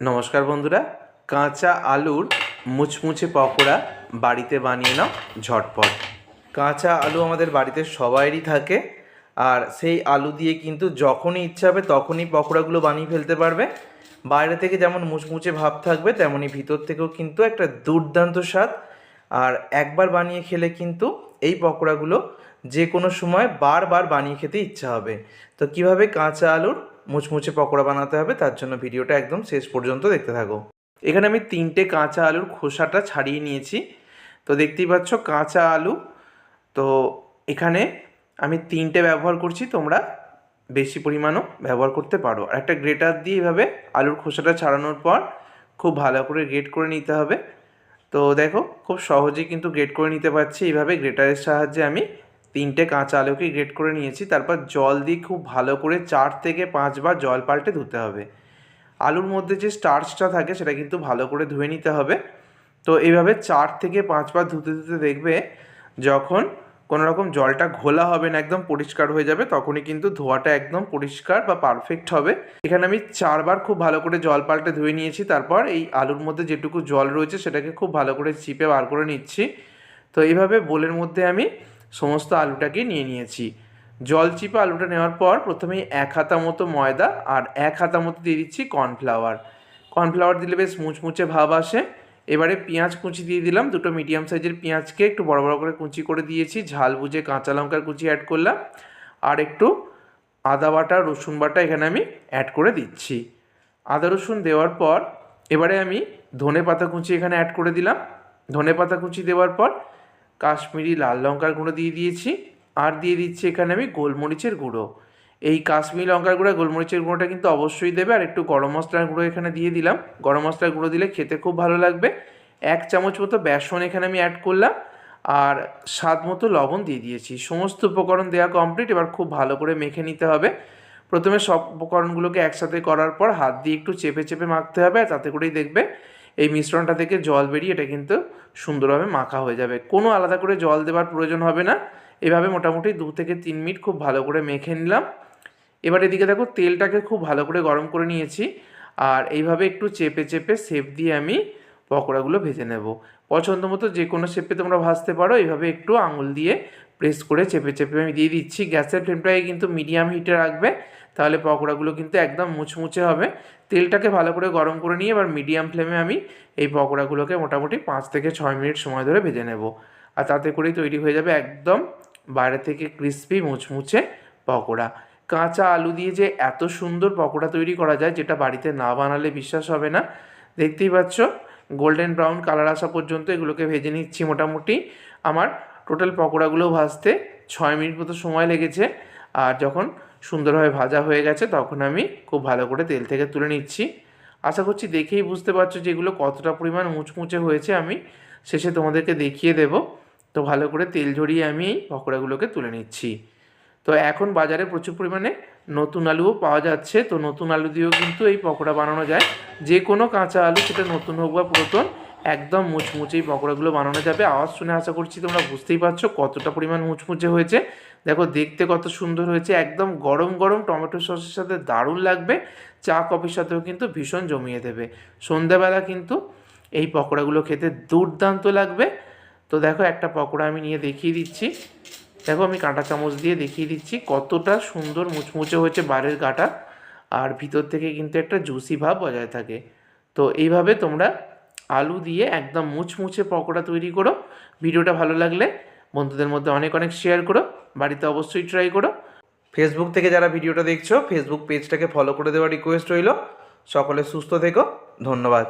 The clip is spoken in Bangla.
নমস্কার বন্ধুরা, কাঁচা আলুর মুচমুচে পকোড়া বাড়িতে বানিয়ে নাও ঝটপট। কাঁচা আলু আমাদের বাড়িতে সবাইরই থাকে, আর সেই আলু দিয়ে কিন্তু যখনই ইচ্ছা হবে তখনই পকোড়াগুলো বানিয়ে ফেলতে পারবে। বাইরে থেকে যেমন মুচমুচে ভাব থাকবে, তেমনই ভিতর থেকেও কিন্তু একটা দুর্দান্ত স্বাদ। আর একবার বানিয়ে খেলে কিন্তু এই পকোড়াগুলো যে কোনো সময় বারবার বানিয়ে খেতে ইচ্ছা হবে। তো কীভাবে কাঁচা আলুর মুচমুচে পকোড়া বানাতে হবে, তার জন্য ভিডিওটা একদম শেষ পর্যন্ত দেখতে থাকো। এখানে আমি তিনটে কাঁচা আলুর খোসাটা ছাড়িয়ে নিয়েছি। তো দেখতেই পাচ্ছ কাঁচা আলু। তো এখানে আমি তিনটে ব্যবহার করছি, তোমরা বেশি পরিমাণও ব্যবহার করতে পারো। আর একটা গ্রেটার দিয়ে এভাবে আলুর খোসাটা ছাড়ানোর পর খুব ভালো করে গ্রেট করে নিতে হবে। তো দেখো, খুব সহজেই কিন্তু গ্রেট করে নিতে পারছি। এইভাবে গ্রেটারের সাহায্যে আমি তিনটে কাঁচা আলুকে গ্রেট করে নিয়েছি, তারপর জল দিয়ে খুব ভালো করে চার থেকে পাঁচবার জল পাল্টে ধুতে হবে। আলুর মধ্যে যে স্টার্চটা থাকে, সেটা কিন্তু ভালো করে ধুয়ে নিতে হবে। তো এইভাবে চার থেকে পাঁচবার ধুতে ধুতে দেখবে, যখন কোনো রকম জলটা ঘোলা হবে না, একদম পরিষ্কার হয়ে যাবে, তখনই কিন্তু ধোয়াটা একদম পরিষ্কার বা পারফেক্ট হবে। এখানে আমি চারবার খুব ভালো করে জল পাল্টে ধুয়ে নিয়েছি, তারপর এই আলুর মধ্যে যেটুকু জল রয়েছে, সেটাকে খুব ভালো করে চিপে বার করে নিচ্ছি। তো এইভাবে বোলের মধ্যে আমি সমস্ত আলুটাকে নিয়ে নিয়েছি। জল চিপে আলুটা নেওয়ার পর প্রথমেই এক হাতা মতো ময়দা আর এক হাতা মতো দিয়ে দিচ্ছি কর্নফ্লাওয়ার। কর্নফ্লাওয়ার দিলে বেশ মুচমুচে ভাব আসে। এবারে পেঁয়াজ কুচি দিয়ে দিলাম, দুটো মিডিয়াম সাইজের পেঁয়াজকে একটু বড় বড় করে কুচি করে দিয়েছি। ঝাল বুঝে কাঁচা লঙ্কার কুচি অ্যাড করলাম। আর একটু আদা বাটা, রসুন বাটা এখানে আমি অ্যাড করে দিচ্ছি। আদা রসুন দেওয়ার পর এবারে আমি ধনে পাতা কুচি এখানে অ্যাড করে দিলাম। ধনে পাতা কুচি দেওয়ার পর কাশ্মীরি লাল লঙ্কার গুঁড়ো দিয়ে দিয়েছি, আর দিয়ে দিচ্ছি এখানে আমি গোলমরিচের গুঁড়ো। এই কাশ্মীরি লঙ্কার গুঁড়ো, গোলমরিচের গুঁড়োটা কিন্তু অবশ্যই দেবে, আর একটু গরম মশলার গুঁড়ো এখানে দিয়ে দিলাম। গরম মশলার গুঁড়ো দিলে খেতে খুব ভালো লাগবে। এক চামচ মতো বেসন এখানে আমি অ্যাড করলাম, আর স্বাদ মতো লবণ দিয়ে দিয়েছি। সমস্ত উপকরণ দেওয়া কমপ্লিট এবার খুব ভালো করে মেখে নিতে হবে। প্রথমে সব উপকরণগুলোকে একসাথে করার পর হাত দিয়ে একটু চেপে চেপে মাখতে হবে, আর তাতে করেই দেখবে এই মিশ্রণটা থেকে জল বেরিয়ে এটা কিন্তু সুন্দরভাবে মাখা হয়ে যাবে। কোনো আলাদা করে জল দেওয়ার প্রয়োজন হবে না। এভাবে মোটামুটি দু থেকে তিন মিনিট খুব ভালো করে মেখে নিলাম। এবার এদিকে দেখো তেলটাকে খুব ভালো করে গরম করে নিয়েছি। আর এইভাবে একটু চেপে চেপে শেপ দিয়ে আমি পকোড়াগুলো ভেজে নেব। পছন্দ মতো যে কোনো শেপে তোমরা ভাজতে পারো। এইভাবে একটু আঙুল দিয়ে প্রেস করে চেপে চেপে আমি দিয়ে দিচ্ছি। গ্যাসের ফ্লেমটাকে কিন্তু মিডিয়াম হিটে রাখবে, তাহলে পকোড়াগুলো কিন্তু একদম মুচমুচে হবে। তেলটাকে ভালো করে গরম করে নিয়ে এবার মিডিয়াম ফ্লেমে আমি এই পকোড়াগুলোকে মোটামুটি পাঁচ থেকে ছয় মিনিট সময় ধরে ভেজে নেব। আর তাতে করেই তৈরি হয়ে যাবে একদম বাইরে থেকে ক্রিস্পি মুচমুচে পকোড়া। কাঁচা আলু দিয়ে যে এত সুন্দর পকোড়া তৈরি করা যায়, যেটা বাড়িতে না বানালে বিশ্বাস হবে না। দেখতেই পাচ্ছ গোল্ডেন ব্রাউন কালার আসা পর্যন্ত এগুলোকে ভেজে নিচ্ছি মোটামুটি। আমার টোটাল পকোড়াগুলো ভাজতে ছয় মিনিট মতো সময় লেগেছে। আর যখন সুন্দরভাবে ভাজা হয়ে গেছে, তখন আমি খুব ভালো করে তেল থেকে তুলে নিচ্ছি। আশা করছি দেখেই বুঝতে পারছ যে এগুলো কতটা পরিমাণ মুচমুচে হয়েছে, আমি শেষে তোমাদেরকে দেখিয়ে দেব। তো ভালো করে তেল ঝরিয়ে আমি এই পকোড়াগুলোকে তুলে নিচ্ছি। তো এখন বাজারে প্রচুর পরিমাণে নতুন আলুও পাওয়া যাচ্ছে। তো নতুন আলু দিয়েও কিন্তু এই পকোড়া বানানো যায়। যে কোনো কাঁচা আলু, সেটা নতুন হোক বা পুরাতন একদম মুচমুচে এই পকোড়াগুলো বানানো যাবে। আওয়াজ শুনে আশা করছি তোমরা বুঝতেই পারছ কতটা পরিমাণ মুচমুচে হয়েছে। দেখো, দেখতে কত সুন্দর হয়েছে। একদম গরম গরম টমেটো সসের সাথে দারুণ লাগবে। চা, কফির সাথেও কিন্তু ভীষণ জমিয়ে দেবে। সন্ধ্যাবেলা কিন্তু এই পকোড়াগুলো খেতে দুর্দান্ত লাগবে। তো দেখো, একটা পকোড়া আমি নিয়ে দেখিয়ে দিচ্ছি। দেখো, আমি কাঁটা চামচ দিয়ে দেখিয়ে দিচ্ছি কতটা সুন্দর মুচমুচে হয়েছে বারের গাটা। আর ভিতর থেকে কিন্তু একটা জুসি ভাব বজায় থাকে। তো এইভাবে তোমরা আলু দিয়ে একদম মুচমুচে পকোড়া তৈরি করো। ভিডিওটা ভালো লাগলে বন্ধুদের মধ্যে অনেক অনেক শেয়ার করো। বাড়িতে অবশ্যই ট্রাই করো। ফেসবুক থেকে যারা ভিডিওটা দেখছ ফেসবুক পেজটাকে ফলো করে দেওয়ার রিকোয়েস্ট রইল। সকলে সুস্থ থেকো। ধন্যবাদ।